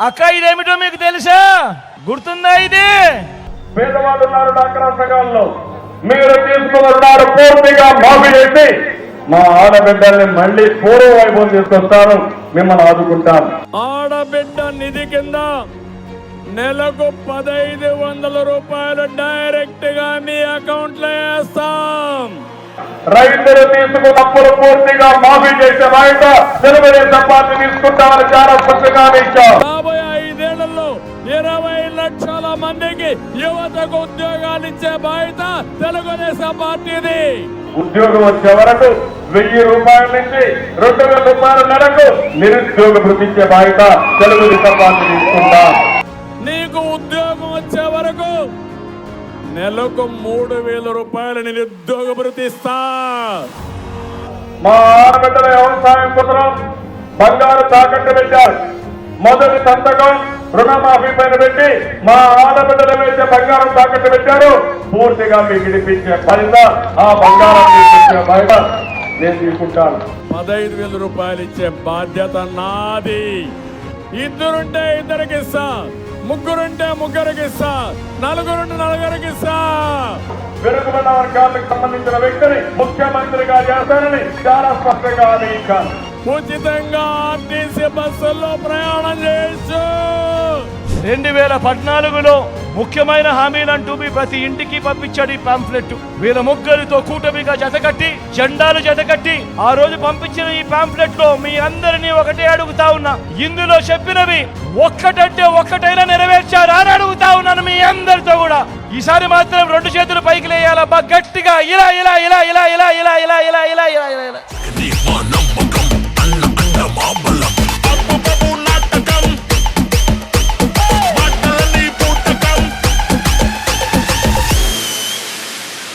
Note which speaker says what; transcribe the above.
Speaker 1: అక్క ఇదేమిటో మీకు తెలుసా? గుర్తుందా ఇది?
Speaker 2: పేదవాళ్ళు ఉన్నారు డాక్రా సంఘాల్లో మీరు తీసుకున్న రుణాలు పూర్తిగా మాఫీ చేసి మా ఆడబిడ్డల్ని మళ్ళీ పూర్వ వైభవం తీసుకొస్తాను మిమ్మల్ని ఆదుకుంటాను.
Speaker 3: ఆడబిడ్డ నిధి కింద నెలకు పదైదు వందల రూపాయలు డైరెక్ట్గా మీ అకౌంట్లో వేస్తాం.
Speaker 2: రైతులు తీసుకున్న అప్పులు పూర్తిగా మాఫీ చేసే బాధ్యత తెలుగుదేశం పార్టీ తీసుకుంటామని చాలా స్పష్టంగా ఇచ్చాం
Speaker 3: ఇరవై లక్షల మందికి యువతకు ఉద్యోగాలు ఇచ్చే బాధ్యత తెలుగుదేశం పార్టీది.
Speaker 2: ఉద్యోగం వచ్చే వరకు వెయ్యి రూపాయల నుంచి రెండు వేల రూపాయల నెలకు నిరుద్యోగ వృద్ధించే బాధ్యత తెలుగుదేశం పార్టీ తీసుకుంటాం
Speaker 3: నీకు ఉద్యోగం వచ్చే వరకు నెలకు మూడు వేల రూపాయలు నిరుద్యోగ భృతి ఇస్తా.
Speaker 2: మా ఆడబిడ్డల వ్యవసాయం కోసం బంగారు తాకట్టు పెట్టారు. మొదటి సంతకం రుణమాఫీ పైన పెట్టి మా ఆడబిడ్డల వేసే బంగారం తాకట్టు పెట్టారు. పూర్తిగా మీకు ఇడిపించే ఫలిత ఆ బంగారం బయట నేను తీసుకుంటాను.
Speaker 3: పదహైదు వేల రూపాయలు ఇచ్చే బాధ్యత నాది. ఇద్దరుంటే ఇద్దరికి ఇస్తా ముగ్గురుంటే ముగ్గురికి ఇస్తా నలుగురుంటే నలుగురికి ఇస్తా.
Speaker 2: వెనుకబడిన వర్గాలకు సంబంధించిన వ్యక్తిని ముఖ్యమంత్రిగా చేస్తానని చాలా స్పష్టంగా హామీ ఇచ్చాను
Speaker 3: ఉచితంగా ఆర్టీసీ బస్సుల్లో ప్రయాణం చేయొచ్చు.
Speaker 1: రెండు వేల పద్నాలుగులో ముఖ్యమైన హామీలంటూ మీ ప్రతి ఇంటికి పంపించాడు ఈ పాంప్లెట్ వీళ్ళ ముగ్గురితో కూటమిగా జతకట్టి జెండాలు జతకట్టి ఆ రోజు పంపించిన ఈ పాంప్లెట్లో మీ అందరినీ ఒకటే అడుగుతా ఉన్నా. ఇందులో చెప్పినవి ఒక్కటంటే ఒక్కటైనా నెరవేర్చారా అని అడుగుతా ఉన్నాను మీ అందరితో కూడా. ఈసారి మాత్రం రెండు చేతులు పైకి లేయాలబ్బా గట్టిగా ఇలా ఇలా ఇలా